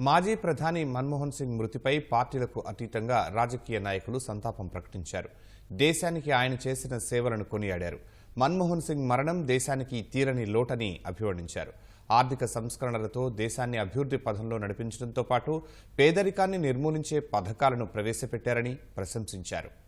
మాజీ ప్రధాని మన్మోహన్ సింగ్ మృతిపై పార్టీలకు అతీతంగా రాజకీయ నాయకులు సంతాపం ప్రకటించారు. దేశానికి ఆయన చేసిన సేవలను కొనియాడారు. మన్మోహన్ సింగ్ మరణం దేశానికి తీరని లోటని అభివర్ణించారు. ఆర్థిక సంస్కరణలతో దేశాన్ని అభివృద్ధి పథంలో నడిపించడంతో పాటు పేదరికాన్ని నిర్మూలించే పథకాలను ప్రవేశపెట్టారని ప్రశంసించారు.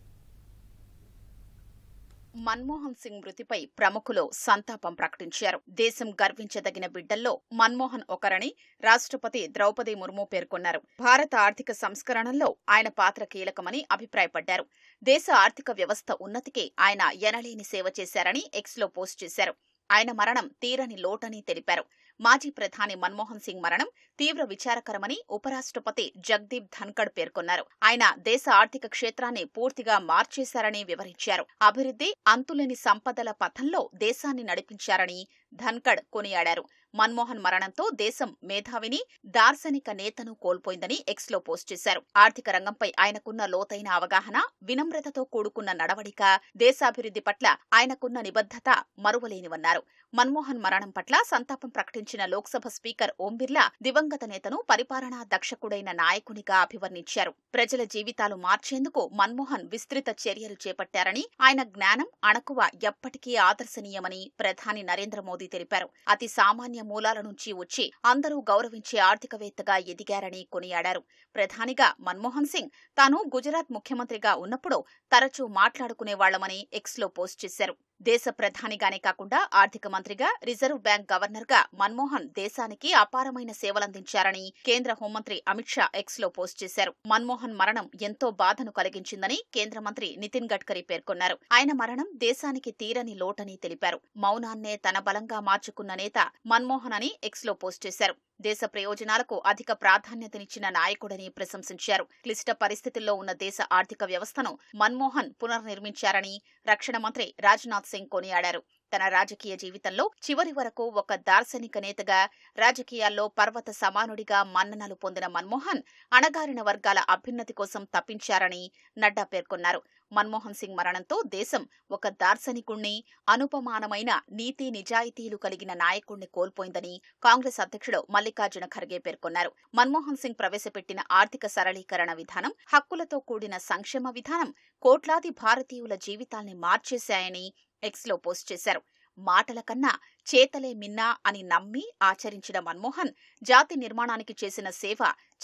మన్మోహన్ సింగ్ మృతిపై ప్రముఖులు సంతాపం ప్రకటించారు. దేశం గర్వించదగిన బిడ్డల్లో మన్మోహన్ ఒకరని రాష్ట్రపతి ద్రౌపది ముర్ము పేర్కొన్నారు. భారత ఆర్థిక సంస్కరణల్లో ఆయన పాత్ర కీలకమని అభిప్రాయపడ్డారు. దేశ ఆర్థిక వ్యవస్థ ఉన్నతికి ఆయన ఎనలేని సేవ చేశారని ఎక్స్లో పోస్ట్ చేశారు. ఆయన మరణం తీరని లోటని తెలిపారు. మాజీ ప్రధాని మన్మోహన్ సింగ్ మరణం తీవ్ర విచారకరమని ఉపరాష్ట్రపతి జగదీప్ ధన్కడ్ పేర్కొన్నారు. ఆయన దేశ ఆర్థిక క్షేత్రాన్ని పూర్తిగా మార్చేశారని వివరించారు. అభివృద్ధి అంతులేని సంపదల పథంలో దేశాన్ని నడిపించారని ధన్కడ్ కొనియాడారు. మన్మోహన్ మరణంతో దేశం మేధావిని దార్శనిక నేతను కోల్పోయిందని ఎక్స్లో పోస్ట్ చేశారు. ఆర్థిక రంగంపై ఆయనకున్న లోతైన అవగాహన వినమ్రతతో కూడుకున్న నడవడిక దేశాభివృద్ధి పట్ల ఆయనకున్న నిబద్ధత మరువలేనివన్నారు. మన్మోహన్ మరణం పట్ల సంతాపం ప్రకటించిన లోక్సభ స్పీకర్ ఓం బిర్లా దివంగత నేతను పరిపాలనా దక్షకుడైన నాయకునిగా అభివర్ణించారు. ప్రజల జీవితాలు మార్చేందుకు మన్మోహన్ విస్తృత చర్యలు చేపట్టారని ఆయన జ్ఞానం అణకువ ఎప్పటికీ ఆదర్శనీయమని ప్రధాని నరేంద్ర మోదీ తెలిపారు. అతి సామాన్య మూలాల నుంచి వచ్చి అందరూ గౌరవించే ఆర్థికవేత్తగా ఎదిగారని కొనియాడారు. ప్రధానిగా మన్మోహన్ సింగ్ తాను గుజరాత్ ముఖ్యమంత్రిగా ఉన్నప్పుడు తరచూ మాట్లాడుకునేవాళ్ళమని ఎక్స్లో పోస్ట్ చేశారు. దేశ ప్రధానిగానే కాకుండా ఆర్థిక మంత్రిగా రిజర్వ్ బ్యాంక్ గవర్నర్గా మన్మోహన్ దేశానికి అపారమైన సేవలందించారని కేంద్ర హోంమంత్రి అమిత్ షా ఎక్స్లో పోస్ట్ చేశారు. మన్మోహన్ మరణం ఎంతో బాధను కలిగించిందని కేంద్ర మంత్రి నితిన్ గడ్కరీ పేర్కొన్నారు. ఆయన మరణం దేశానికి తీరని లోటని తెలిపారు. మౌనాన్నే తన బలంగా మార్చుకున్న నేత మన్మోహన్ అని ఎక్స్లో పోస్ట్ చేశారు. దేశ ప్రయోజనాలకు అధిక ప్రాధాన్యతనిచ్చిన నాయకుడని ప్రశంసించారు. క్లిష్ట పరిస్థితుల్లో ఉన్న దేశ ఆర్థిక వ్యవస్థను మన్మోహన్ పునర్నిర్మించారని రక్షణ మంత్రి రాజ్నాథ్ సింగ్ కొనియాడారు. తన రాజకీయ జీవితంలో చివరి వరకు ఒక దార్శనిక నేతగా రాజకీయాల్లో పర్వత సమానుడిగా మన్ననలు పొందిన మన్మోహన్ అణగారిన వర్గాల అభ్యున్నతి కోసం తప్పించారని నడ్డా పేర్కొన్నారు. మన్మోహన్ సింగ్ మరణంతో దేశం ఒక దార్శనికుణ్ణి అనుపమానమైన నీతి నిజాయితీలు కలిగిన నాయకుణ్ణి కోల్పోయిందని కాంగ్రెస్ అధ్యక్షుడు మల్లికార్జున ఖర్గే పేర్కొన్నారు. మన్మోహన్ సింగ్ ప్రవేశపెట్టిన ఆర్థిక సరళీకరణ విధానం హక్కులతో కూడిన సంక్షేమ విధానం కోట్లాది భారతీయుల జీవితాల్ని మార్చేశాయని ఎక్స్లో పోస్ట్ చేశారు. మాటల కన్నా చేతలే మిన్నా అని నమ్మి ఆచరించిన మన్మోహన్ జాతి నిర్మాణానికి చేసిన సేవ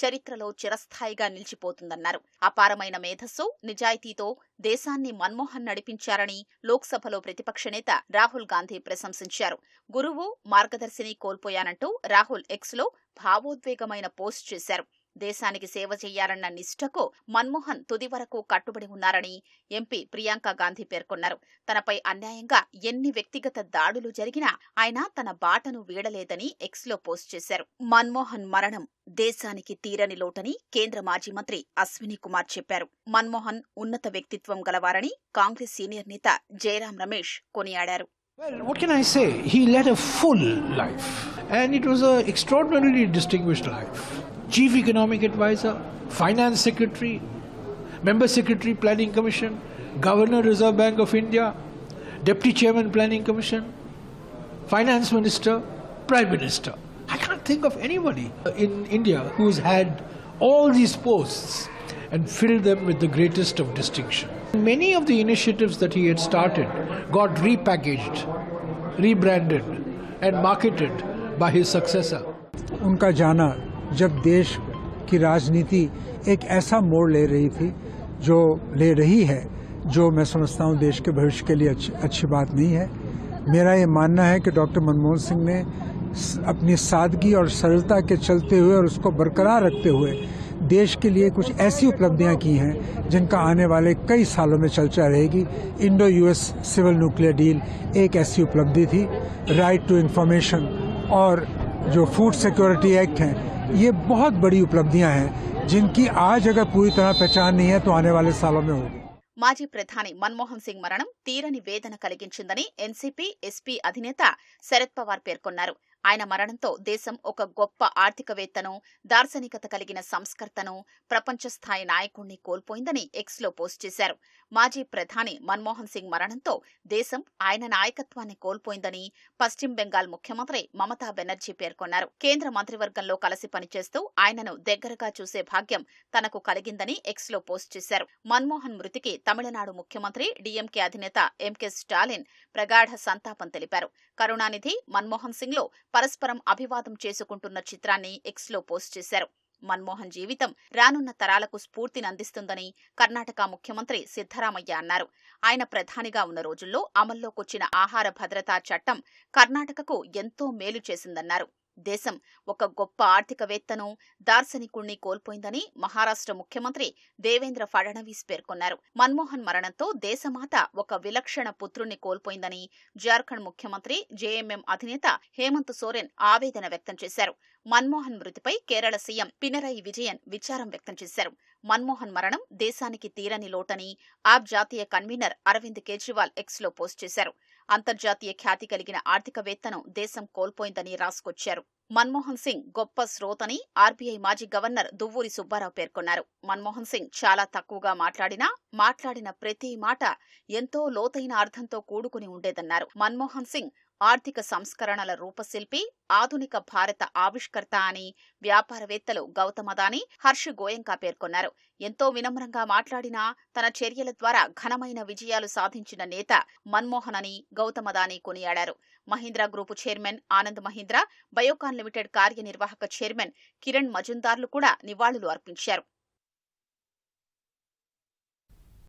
చరిత్రలో చిరస్థాయిగా నిలిచిపోతుందన్నారు. అపారమైన మేధస్సు నిజాయితీతో దేశాన్ని మన్మోహన్ నడిపించారని లోక్సభలో ప్రతిపక్ష నేత రాహుల్ గాంధీ ప్రశంసించారు. గురువు మార్గదర్శిని కోల్పోయానంటూ రాహుల్ ఎక్స్లో భావోద్వేగమైన పోస్ట్ చేశారు. దేశానికి సేవ చేయాలన్న నిష్ఠకు మన్మోహన్ తుది వరకు కట్టుబడి ఉన్నారని ఎంపీ ప్రియాంక గాంధీ పేర్కొన్నారు. తనపై అన్యాయంగా ఎన్ని వ్యక్తిగత దాడులు జరిగినా ఆయన తన బాటను వీడలేదని ఎక్స్లో పోస్ట్ చేశారు. మన్మోహన్ మరణం దేశానికి తీరని లోటని కేంద్ర మాజీ మంత్రి అశ్విని కుమార్ చెప్పారు. మన్మోహన్ ఉన్నత వ్యక్తిత్వం గలవారని కాంగ్రెస్ సీనియర్ నేత జయరాం రమేష్ కొనియాడారు. Well, what can I say? He led a full life, and it was an extraordinarily distinguished life. Chief Economic Advisor, Finance Secretary, Member Secretary, Planning Commission, Governor, Reserve Bank of India, Deputy Chairman, Planning Commission, Finance Minister, Prime Minister. I can't think of anybody in India who's had all these posts and filled them with the greatest of distinction. Many of the initiatives that he had started got repackaged, rebranded, and marketed by his successor. उनका जाना जब देश की राजनीति एक ऐसा मोड़ ले रही थी जो ले रही है जो मैं समझता हूँ देश के भविष्य के लिए अच्छी, अच्छी बात नहीं है। मेरा ये मानना है कि डॉक्टर मनमोहन सिंह ने अपनी सादगी और सरलता के चलते हुए और उसको बरकरार रखते हुए देश के लिए कुछ ऐसी उपलब्धियाँ की हैं जिनका आने वाले कई सालों में चर्चा रहेगी। Indo US civil nuclear deal एक ऐसी उपलब्धि थी। राइट टू इंफॉर्मेशन और जो फ़ूड सिक्योरिटी एक्ट है ये बहुत बड़ी उपलब्धियां हैं जिनकी आज अगर पूरी तरह पहचान नहीं है तो आने वाले सालों में होगी మాజీ ప్రధాని మన్మోహన్ సింగ్ మరణం తీరని వేదన కలిగించిందని ఎన్సీపీ ఎస్పీ అధినేత శరద్ పవార్ పేర్కొన్నారు ఆయన మరణంతో దేశం ఒక గొప్ప ఆర్థికవేత్తను దార్శనికత కలిగిన సంస్కర్తను ప్రపంచస్థాయి నాయకుణ్ణి కోల్పోయిందని ఎక్స్లో పోస్ట్ చేశారు. మాజీ ప్రధాని మన్మోహన్ సింగ్ మరణంతో దేశం ఆయన నాయకత్వాన్ని కోల్పోయిందని పశ్చిమ బెంగాల్ ముఖ్యమంత్రి మమతా బెనర్జీ పేర్కొన్నారు. కేంద్ర మంత్రివర్గంలో కలిసి పనిచేస్తూ ఆయనను దగ్గరగా చూసే భాగ్యం తనకు కలిగిందని ఎక్స్లో పోస్ట్ చేశారు. మన్మోహన్ మృతికి తమిళనాడు ముఖ్యమంత్రి డీఎంకే అధినేత ఎంకే స్టాలిన్ ప్రగాఢ సంతాపం తెలిపారు. కరుణానిధి మన్మోహన్ సింగ్లో పరస్పరం అభివాదం చేసుకుంటున్న చిత్రాన్ని ఎక్స్లో పోస్ట్ చేశారు. మన్మోహన్ జీవితం రానున్న తరాలకు స్ఫూర్తిని అందిస్తుందని కర్ణాటక ముఖ్యమంత్రి సిద్దరామయ్య అన్నారు. ఆయన ప్రధానిగా ఉన్న రోజుల్లో అమల్లోకొచ్చిన ఆహార భద్రతా చట్టం కర్ణాటకకు ఎంతో మేలు చేసిందన్నారు. దేశం ఒక గొప్ప ఆర్థికవేత్తను దార్శనికుణ్ణి కోల్పోయిందని మహారాష్ట్ర ముఖ్యమంత్రి దేవేంద్ర ఫడ్నవీస్ పేర్కొన్నారు. మన్మోహన్ మరణంతో దేశమాత ఒక విలక్షణ పుత్రుణ్ణి కోల్పోయిందని జార్ఖండ్ ముఖ్యమంత్రి జేఎంఎం అధినేత హేమంత్ సోరెన్ ఆవేదన వ్యక్తం చేశారు. మన్మోహన్ మృతిపై కేరళ సీఎం పినరయి విజయన్ విచారం వ్యక్తం చేశారు. మన్మోహన్ మరణం దేశానికి తీరని లోటని ఆప్ జాతీయ కన్వీనర్ అరవింద్ కేజ్రీవాల్ ఎక్స్లో పోస్ట్ చేశారు. అంతర్జాతీయ ఖ్యాతి కలిగిన ఆర్థికవేత్తను దేశం కోల్పోయిందని రాసుకొచ్చారు. మన్మోహన్ సింగ్ గొప్ప శ్రోతని ఆర్బీఐ మాజీ గవర్నర్ దువ్వూరి సుబ్బారావు పేర్కొన్నారు. మన్మోహన్ సింగ్ చాలా తక్కువగా మాట్లాడినా మాట్లాడిన ప్రతి మాట ఎంతో లోతైన అర్థంతో కూడుకుని ఉండేదన్నారు. మన్మోహన్ సింగ్ ఆర్థిక సంస్కరణల రూపశిల్పి ఆధునిక భారత ఆవిష్కర్త అని వ్యాపారవేత్తలు గౌతమదాని హర్ష హర్ష్ గోయంకా పేర్కొన్నారు. ఎంతో వినమ్రంగా మాట్లాడినా తన చర్యల ద్వారా ఘనమైన విజయాలు సాధించిన నేత మన్మోహన్ అని గౌతమదాని కొనియాడారు. Mahindra group chairman Anand Mahindra Biocon limited కార్యనిర్వాహక చైర్మన్ కిరణ్ మజుందార్లు కూడా నివాళులు అర్పించారు.